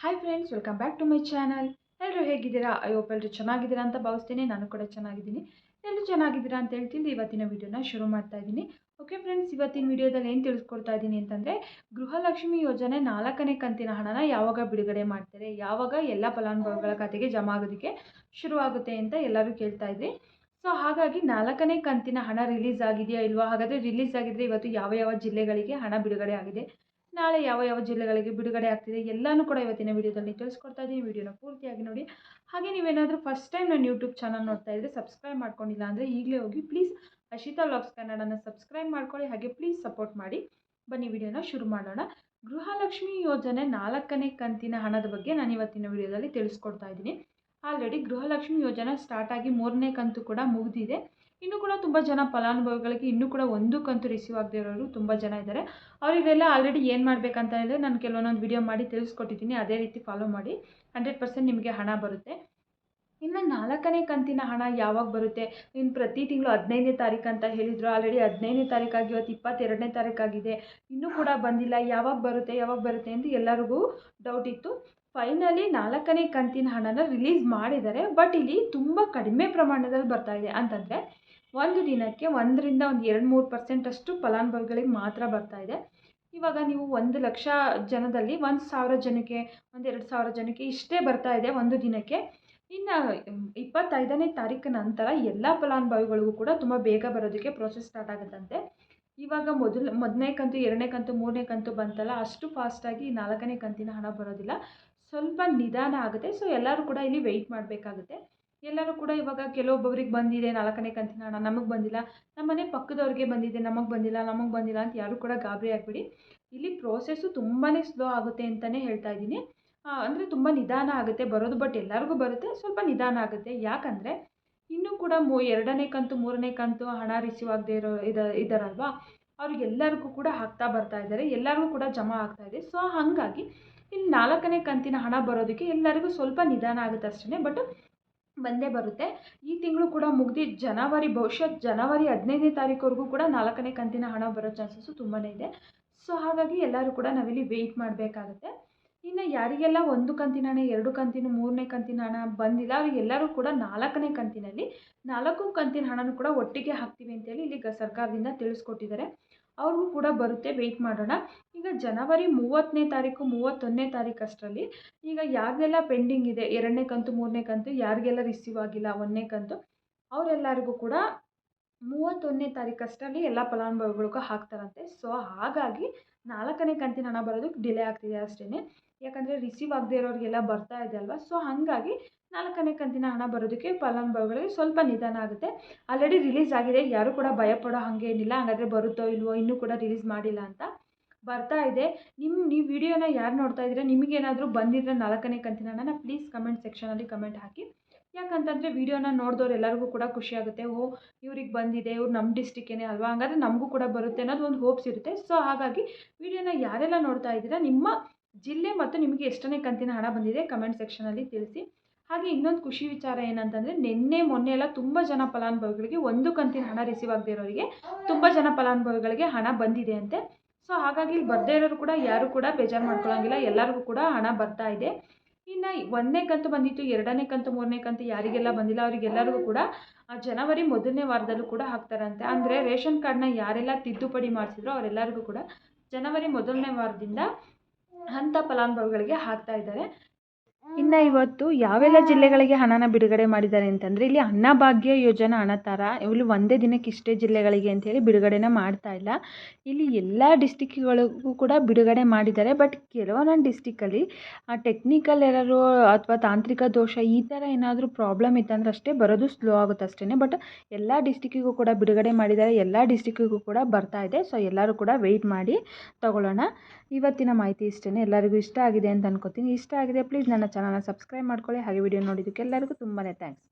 Hi friends welcome back to my channel ಎಲ್ಲರೂ ಹೇಗಿದ್ದೀರಾ? Hope ಎಲ್ಲರೂ ಚೆನ್ನಾಗಿದ್ದೀರಾ ಅಂತ ಭಾವಿಸ್ತೀನಿ. ನಾನು ಕೂಡ ಚೆನ್ನಾಗಿದ್ದೀನಿ. ಎಲ್ಲರೂ ಚೆನ್ನಾಗಿದ್ದೀರಾ ಅಂತ ಹೇಳ್ತಿದ್ದು ಇವತ್ತಿನ ವಿಡಿಯೋನ ಶುರು ಮಾಡ್ತಾ ಇದ್ದೀನಿ. ಓಕೆ ಫ್ರೆಂಡ್ಸ್ ಇವತ್ತಿನ ವಿಡಿಯೋದಲ್ಲಿ ಏನು ತಿಳಿಸ್ಕೊಡ್ತಾ ಇದ್ದೀನಿ ಅಂತಂದರೆ, ಗೃಹಲಕ್ಷ್ಮಿ ಯೋಜನೆ ನಾಲ್ಕನೇ ಕಂತಿನ ಹಣನ ಯಾವಾಗ ಬಿಡುಗಡೆ ಮಾಡ್ತಾರೆ? ಯಾವಾಗ ಎಲ್ಲ ಫಲಾನುಭವಿಗಳ ಖಾತೆಗೆ ಜಮಾ ಆಗೋದಕ್ಕೆ ಶುರುವಾಗುತ್ತೆ ಅಂತ ಎಲ್ಲರೂ ಕೇಳ್ತಾ ಇದ್ರಿ. ಸೊ ಹಾಗಾಗಿ ನಾಲ್ಕನೇ ಕಂತಿನ ಹಣ ರಿಲೀಸ್ ಆಗಿದೆಯಾ ಇಲ್ವಾ? ಹಾಗಾದರೆ ರಿಲೀಸ್ ಆಗಿದ್ದರೆ ಇವತ್ತು ಯಾವ ಯಾವ ಜಿಲ್ಲೆಗಳಿಗೆ ಹಣ ಬಿಡುಗಡೆ ಆಗಿದೆ? ನಾಳೆ ಯಾವ ಯಾವ ಜಿಲ್ಲೆಗಳಿಗೆ ಬಿಡುಗಡೆ ಆಗ್ತಿದೆ ಎಲ್ಲನೂ ಕೂಡ ಇವತ್ತಿನ ವಿಡಿಯೋದಲ್ಲಿ ತಿಳಿಸ್ಕೊಡ್ತಾ ಇದ್ದೀನಿ. ವಿಡಿಯೋನ ಪೂರ್ತಿಯಾಗಿ ನೋಡಿ. ಹಾಗೆ ನೀವೇನಾದರೂ ಫಸ್ಟ್ ಟೈಮ್ ನನ್ನ ಯೂಟ್ಯೂಬ್ ಚಾನಲ್ ನೋಡ್ತಾ ಇದ್ದರೆ ಸಬ್ಸ್ಕ್ರೈಬ್ ಮಾಡ್ಕೊಂಡಿಲ್ಲ ಅಂದರೆ ಈಗಲೇ ಹೋಗಿ ಪ್ಲೀಸ್ ಅಶಿತಾ ವ್ಲಾಗ್ಸ್ ಕನ್ನಡನ ಸಬ್ಸ್ಕ್ರೈಬ್ ಮಾಡ್ಕೊಳ್ಳಿ. ಹಾಗೆ ಪ್ಲೀಸ್ ಸಪೋರ್ಟ್ ಮಾಡಿ. ಬನ್ನಿ, ವಿಡಿಯೋನ ಶುರು ಮಾಡೋಣ. ಗೃಹಲಕ್ಷ್ಮಿ ಯೋಜನೆ ನಾಲ್ಕನೇ ಕಂತಿನ ಹಣದ ಬಗ್ಗೆ ನಾನು ಇವತ್ತಿನ ವಿಡಿಯೋದಲ್ಲಿ ತಿಳಿಸ್ಕೊಡ್ತಾ ಇದ್ದೀನಿ. ಆಲ್ರೆಡಿ ಗೃಹಲಕ್ಷ್ಮಿ ಯೋಜನೆ ಸ್ಟಾರ್ಟ್ ಆಗಿ ಮೂರನೇ ಕಂತು ಕೂಡ ಮುಗಿದಿದೆ. ಇನ್ನೂ ಕೂಡ ತುಂಬ ಜನ ಫಲಾನುಭವಿಗಳಿಗೆ ಇನ್ನೂ ಕೂಡ ಒಂದು ಕಂತು ರಿಸೀವ್ ಆಗದೇ ಇರೋರು ತುಂಬ ಜನ ಇದ್ದಾರೆ. ಅವರಿಗೆಲ್ಲ ಆಲ್ರೆಡಿ ಏನು ಮಾಡಬೇಕಂತ ಹೇಳಿದ್ರೆ ನಾನು ಕೆಲವೊಂದೊಂದು ವಿಡಿಯೋ ಮಾಡಿ ತಿಳಿಸ್ಕೊಟ್ಟಿದ್ದೀನಿ. ಅದೇ ರೀತಿ ಫಾಲೋ ಮಾಡಿ. ಹಂಡ್ರೆಡ್ ಪರ್ಸೆಂಟ್ ನಿಮಗೆ ಹಣ ಬರುತ್ತೆ. ಇನ್ನು ನಾಲ್ಕನೇ ಕಂತಿನ ಹಣ ಯಾವಾಗ ಬರುತ್ತೆ? ಇನ್ನು ಪ್ರತಿ ತಿಂಗಳು ಹದಿನೈದನೇ ತಾರೀಕು ಅಂತ ಹೇಳಿದರು. ಆಲ್ರೆಡಿ ಹದಿನೈದನೇ ತಾರೀಕಾಗಿ, ಇವತ್ತು ಇಪ್ಪತ್ತೆರಡನೇ ತಾರೀಕಾಗಿದೆ. ಇನ್ನೂ ಕೂಡ ಬಂದಿಲ್ಲ. ಯಾವಾಗ ಬರುತ್ತೆ ಯಾವಾಗ ಬರುತ್ತೆ ಅಂತ ಎಲ್ಲರಿಗೂ ಡೌಟ್ ಇತ್ತು. ಫೈನಲಿ ನಾಲ್ಕನೇ ಕಂತಿನ ಹಣನ ರಿಲೀಸ್ ಮಾಡಿದ್ದಾರೆ. ಬಟ್ ಇಲ್ಲಿ ತುಂಬ ಕಡಿಮೆ ಪ್ರಮಾಣದಲ್ಲಿ ಬರ್ತಾ ಇದೆ. ಅಂತಂದರೆ ಒಂದು ದಿನಕ್ಕೆ ಒಂದರಿಂದ ಒಂದು ಎರಡು ಮೂರು ಪರ್ಸೆಂಟಷ್ಟು ಫಲಾನುಭವಿಗಳಿಗೆ ಮಾತ್ರ ಬರ್ತಾ ಇದೆ. ಇವಾಗ ನೀವು ಒಂದು ಲಕ್ಷ ಜನದಲ್ಲಿ ಒಂದು ಸಾವಿರ ಜನಕ್ಕೆ, ಒಂದು ಎರಡು ಸಾವಿರ ಜನಕ್ಕೆ ಇಷ್ಟೇ ಬರ್ತಾ ಇದೆ ಒಂದು ದಿನಕ್ಕೆ. ಇನ್ನು ಇಪ್ಪತ್ತೈದನೇ ತಾರೀಕು ನಂತರ ಎಲ್ಲ ಫಲಾನುಭವಿಗಳಿಗೂ ಕೂಡ ತುಂಬ ಬೇಗ ಬರೋದಕ್ಕೆ ಪ್ರೋಸೆಸ್ ಸ್ಟಾರ್ಟ್ ಆಗುತ್ತಂತೆ. ಇವಾಗ ಮೊದಲು, ಮೊದಲನೇ ಕಂತು, ಎರಡನೇ ಕಂತು, ಮೂರನೇ ಕಂತು ಬಂತಲ್ಲ, ಅಷ್ಟು ಫಾಸ್ಟಾಗಿ ನಾಲ್ಕನೇ ಕಂತಿನ ಹಣ ಬರೋದಿಲ್ಲ. ಸ್ವಲ್ಪ ನಿಧಾನ ಆಗುತ್ತೆ ಸೊ ಎಲ್ಲರೂ ಕೂಡ ಇಲ್ಲಿ ವೆಯ್ಟ್ ಮಾಡಬೇಕಾಗುತ್ತೆ. ಎಲ್ಲರೂ ಕೂಡ ಇವಾಗ ಕೆಲವೊಬ್ಬೊಬ್ರಿಗೆ ಬಂದಿದೆ, ನಾಲ್ಕನೇ ಕಂತಿನ ಹಣ ನಮಗೆ ಬಂದಿಲ್ಲ ನಮ್ಮ ಮನೆ ಪಕ್ಕದವ್ರಿಗೆ ಬಂದಿದೆ, ನಮಗೆ ಬಂದಿಲ್ಲ ನಮಗೆ ಬಂದಿಲ್ಲ ಅಂತ ಯಾರೂ ಕೂಡ ಗಾಬರಿ ಆಗಬೇಡಿ. ಇಲ್ಲಿ ಪ್ರೋಸೆಸ್ಸು ತುಂಬಾ ಸ್ಲೋ ಆಗುತ್ತೆ ಅಂತಲೇ ಹೇಳ್ತಾ ಇದ್ದೀನಿ. ಅಂದರೆ ತುಂಬ ನಿಧಾನ ಆಗುತ್ತೆ, ಬರೋದು ಬಟ್ ಎಲ್ಲರಿಗೂ ಬರುತ್ತೆ, ಸ್ವಲ್ಪ ನಿಧಾನ ಆಗುತ್ತೆ. ಯಾಕಂದರೆ ಇನ್ನೂ ಕೂಡ ಮೂ, ಎರಡನೇ ಕಂತು, ಮೂರನೇ ಕಂತು ಹಣ ರಿಸೀವ್ ಆಗದೆ ಇರೋ ಇದ ಇದ್ದಾರಲ್ವಾ ಅವ್ರಿಗೆಲ್ಲರಿಗೂ ಕೂಡ ಹಾಕ್ತಾ ಬರ್ತಾ ಇದ್ದಾರೆ, ಎಲ್ಲರಿಗೂ ಕೂಡ ಜಮಾ ಆಗ್ತಾ ಇದೆ. ಸೊ ಹಾಗಾಗಿ ಇಲ್ಲಿ ನಾಲ್ಕನೇ ಕಂತಿನ ಹಣ ಬರೋದಕ್ಕೆ ಎಲ್ಲರಿಗೂ ಸ್ವಲ್ಪ ನಿಧಾನ ಆಗುತ್ತೆ ಅಷ್ಟೇ ಬಟ್ ಬಂದೇ ಬರುತ್ತೆ. ಈ ತಿಂಗಳು ಕೂಡ ಮುಗ್ದು ಜನವರಿ ಬಹುಶಃ ಜನವರಿ ಹದಿನೈದನೇ ತಾರೀಕುವರೆಗೂ ಕೂಡ ನಾಲ್ಕನೇ ಕಂತಿನ ಹಣ ಬರೋ ಚಾನ್ಸಸ್ಸು ತುಂಬಾ ಇದೆ. ಸೊ, ಹಾಗಾಗಿ ಎಲ್ಲರೂ ಕೂಡ ನಾವಿಲ್ಲಿ ವೆಯ್ಟ್ ಮಾಡಬೇಕಾಗುತ್ತೆ. ಇನ್ನು ಯಾರಿಗೆಲ್ಲ ಒಂದು ಕಂತಿನ ಹಣ, ಎರಡು ಕಂತಿನ, ಮೂರನೇ ಕಂತಿನ ಹಣ ಬಂದಿಲ್ಲ, ಅವರಿಗೆಲ್ಲರೂ ಕೂಡ ನಾಲ್ಕನೇ ಕಂತಿನಲ್ಲಿ ನಾಲ್ಕು ಕಂತಿನ ಹಣನೂ ಕೂಡ ಒಟ್ಟಿಗೆ ಹಾಕ್ತೀವಿ ಅಂತೇಳಿ ಇಲ್ಲಿ ಸರ್ಕಾರದಿಂದ ತಿಳಿಸ್ಕೊಟ್ಟಿದ್ದಾರೆ. ಅವ್ರಿಗೂ ಕೂಡ ಬರುತ್ತೆ. ವೆಯ್ಟ್ ಮಾಡೋಣ. ಈಗ ಜನವರಿ ಮೂವತ್ತನೇ ತಾರೀಕು, ಮೂವತ್ತೊಂದನೇ ತಾರೀಕು ಅಷ್ಟರಲ್ಲಿ ಈಗ ಯಾರಿಗೆಲ್ಲ ಪೆಂಡಿಂಗ್ ಇದೆ? ಎರಡನೇ ಕಂತು, ಮೂರನೇ ಕಂತು ಯಾರಿಗೆಲ್ಲ ರಿಸೀವ್ ಆಗಿಲ್ಲ? ಒಂದನೇ ಕಂತು, ಅವರೆಲ್ಲರಿಗೂ ಕೂಡ ಮೂವತ್ತೊಂದನೇ ತಾರೀಕು ಅಷ್ಟರಲ್ಲಿ ಎಲ್ಲ ಫಲಾನುಭವಿಗಳಿಗೂ ಹಾಕ್ತಾರಂತೆ. ಸೊ, ಹಾಗಾಗಿ ನಾಲ್ಕನೇ ಕಂತಿನ ಹಣ ಬರೋದಕ್ಕೆ ಡಿಲೇ ಆಗ್ತಿದೆ ಅಷ್ಟೇ ಯಾಕಂದರೆ ರಿಸೀವ್ ಆಗದೆ ಇರೋರಿಗೆಲ್ಲ ಬರ್ತಾ ಇದೆ ಅಲ್ವಾ? ಸೊ, ಹಾಗಾಗಿ ನಾಲ್ಕನೇ ಕಂತಿನ ಹಣ ಬರೋದಕ್ಕೆ ಫಲಾನುಭವಿಗಳಿಗೆ ಸ್ವಲ್ಪ ನಿಧಾನ ಆಗುತ್ತೆ. ಆಲ್ರೆಡಿ ರಿಲೀಸ್ ಆಗಿದೆ. ಯಾರೂ ಕೂಡ ಭಯಪಡೋ ಹಾಗೆ ಏನಿಲ್ಲ. ಹಾಗಾದರೆ ಬರುತ್ತೋ ಇಲ್ವೋ ಇನ್ನೂ ಕೂಡ ರಿಲೀಸ್ ಮಾಡಿಲ್ಲ ಅಂತ ಬರ್ತಾ ಇದೆ. ನಿಮ್ಮ ನೀವು ವಿಡಿಯೋನ ಯಾರು ನೋಡ್ತಾ ಇದ್ದೀರಾ? ನಿಮಗೇನಾದರೂ ಬಂದಿದ್ರೆ ನಾಲ್ಕನೇ ಕಂತಿನ ಹಣನ ಪ್ಲೀಸ್ ಕಮೆಂಟ್ ಸೆಕ್ಷನಲ್ಲಿ ಕಮೆಂಟ್ ಹಾಕಿ. ಯಾಕಂತಂದರೆ ವೀಡಿಯೋನ ನೋಡಿದವ್ರು ಎಲ್ಲರಿಗೂ ಕೂಡ ಖುಷಿಯಾಗುತ್ತೆ ಓ, ಇವ್ರಿಗೆ ಬಂದಿದೆ, ಇವ್ರು ನಮ್ಮ ಡಿಸ್ಟಿಕ್ಕೇ ಅಲ್ವಾ? ಹಂಗಾದ್ರೆ ನಮಗೂ ಕೂಡ ಬರುತ್ತೆ ಅನ್ನೋದು ಒಂದು ಹೋಪ್ಸ್ ಇರುತ್ತೆ. ಸೊ ಹಾಗಾಗಿ ವೀಡಿಯೋನ ಯಾರೆಲ್ಲ ನೋಡ್ತಾ ಇದ್ದೀರಾ, ನಿಮ್ಮ ಜಿಲ್ಲೆ ಮತ್ತು ನಿಮಗೆ ಎಷ್ಟನೇ ಕಂತಿನ ಹಣ ಬಂದಿದೆ ಕಮೆಂಟ್ ಸೆಕ್ಷನಲ್ಲಿ ತಿಳಿಸಿ. ಹಾಗೆ ಇನ್ನೊಂದು ಖುಷಿ ವಿಚಾರ ಏನಂತಂದರೆ, ನಿನ್ನೆ, ಮೊನ್ನೆ ಎಲ್ಲ ತುಂಬ ಜನ ಫಲಾನುಭವಿಗಳಿಗೆ ಒಂದು ಕಂತಿನ ಹಣ ರಿಸೀವ್ ಆಗದೆ ಇರೋರಿಗೆ ತುಂಬ ಜನ ಫಲಾನುಭವಿಗಳಿಗೆ ಹಣ ಬಂದಿದೆ ಅಂತೆ. ಸೊ ಹಾಗಾಗಿ ಇಲ್ಲಿ ಬರದೇ ಇರೋರು ಕೂಡ ಯಾರು ಕೂಡ ಬೇಜಾರು ಮಾಡ್ಕೊಳ್ಳೋಂಗಿಲ್ಲ ಎಲ್ಲರಿಗೂ ಕೂಡ ಹಣ ಬರ್ತಾ ಇದೆ. ಇನ್ನು ಒಂದನೇ ಕಂತು ಬಂದಿತ್ತು, ಎರಡನೇ ಕಂತು, ಮೂರನೇ ಕಂತು ಯಾರಿಗೆಲ್ಲ ಬಂದಿಲ್ಲ, ಅವರಿಗೆಲ್ಲರಿಗೂ ಕೂಡ ಜನವರಿ ಮೊದಲನೇ ವಾರದಲ್ಲೂ ಕೂಡ ಹಾಕ್ತಾರಂತೆ. ಅಂದರೆ ರೇಷನ್ ಕಾರ್ಡ್ನ ಯಾರೆಲ್ಲ ತಿದ್ದುಪಡಿ ಮಾಡಿಸಿದ್ರು ಅವರೆಲ್ಲರಿಗೂ ಕೂಡ ಜನವರಿ ಮೊದಲನೇ ವಾರದಿಂದ ಹಂತ ಫಲಾನುಭವಿಗಳಿಗೆ ಹಾಕ್ತಾ ಇದ್ದಾರೆ. ಇನ್ನು ಇವತ್ತು ಯಾವೆಲ್ಲ ಜಿಲ್ಲೆಗಳಿಗೆ ಹಣನ ಬಿಡುಗಡೆ ಮಾಡಿದ್ದಾರೆ ಅಂತಂದರೆ ಇಲ್ಲಿ ಅನ್ನಭಾಗ್ಯ ಯೋಜನಾ ಹಣ ಥರ ಇಲ್ಲಿ ಒಂದೇ ದಿನಕ್ಕೆ ಇಷ್ಟೇ ಜಿಲ್ಲೆಗಳಿಗೆ ಅಂತೇಳಿ ಬಿಡುಗಡೆನ ಮಾಡ್ತಾ ಇಲ್ಲ. ಇಲ್ಲಿ ಎಲ್ಲ ಡಿಸ್ಟಿಕ್ಗಳಿಗೂ ಕೂಡ ಬಿಡುಗಡೆ ಮಾಡಿದ್ದಾರೆ ಬಟ್ ಕೆಲವೊಂದೊಂದು ಆ ಟೆಕ್ನಿಕಲ್ ಎರರು ಅಥವಾ ತಾಂತ್ರಿಕ ದೋಷ ಈ ಥರ ಏನಾದರೂ ಪ್ರಾಬ್ಲಮ್ ಇತ್ತಂದ್ರೆ ಅಷ್ಟೇ ಬರೋದು ಸ್ಲೋ ಆಗುತ್ತೆ ಅಷ್ಟೇ ಬಟ್ ಎಲ್ಲ ಡಿಸ್ಟಿಕ್ಕಿಗೂ ಕೂಡ ಬಿಡುಗಡೆ ಮಾಡಿದ್ದಾರೆ, ಎಲ್ಲ ಡಿಸ್ಟಿಕ್ಕಿಗೂ ಕೂಡ ಬರ್ತಾ ಇದೆ. ಸೊ ಎಲ್ಲರೂ ಕೂಡ ವೆಯ್ಟ್ ಮಾಡಿ ತಗೊಳ್ಳೋಣ. ಇವತ್ತಿನ ಮಾಹಿತಿ ಇಷ್ಟೇ ಎಲ್ಲರಿಗೂ ಇಷ್ಟ ಆಗಿದೆ ಅಂತ ಅನ್ಕೋತೀನಿ. ಇಷ್ಟ ಆಗಿದೆ ಪ್ಲೀಸ್ ನನ್ನ ಚಾನಲ್ನ ಸಬ್ಸ್ಕ್ರೈಬ್ ಮಾಡ್ಕೊಳ್ಳಿ. ಹಾಗೆ ವಿಡಿಯೋ ನೋಡಿದ್ದಕ್ಕೆ ಎಲ್ಲರಿಗೂ ತುಂಬಾ ಥ್ಯಾಂಕ್ಸ್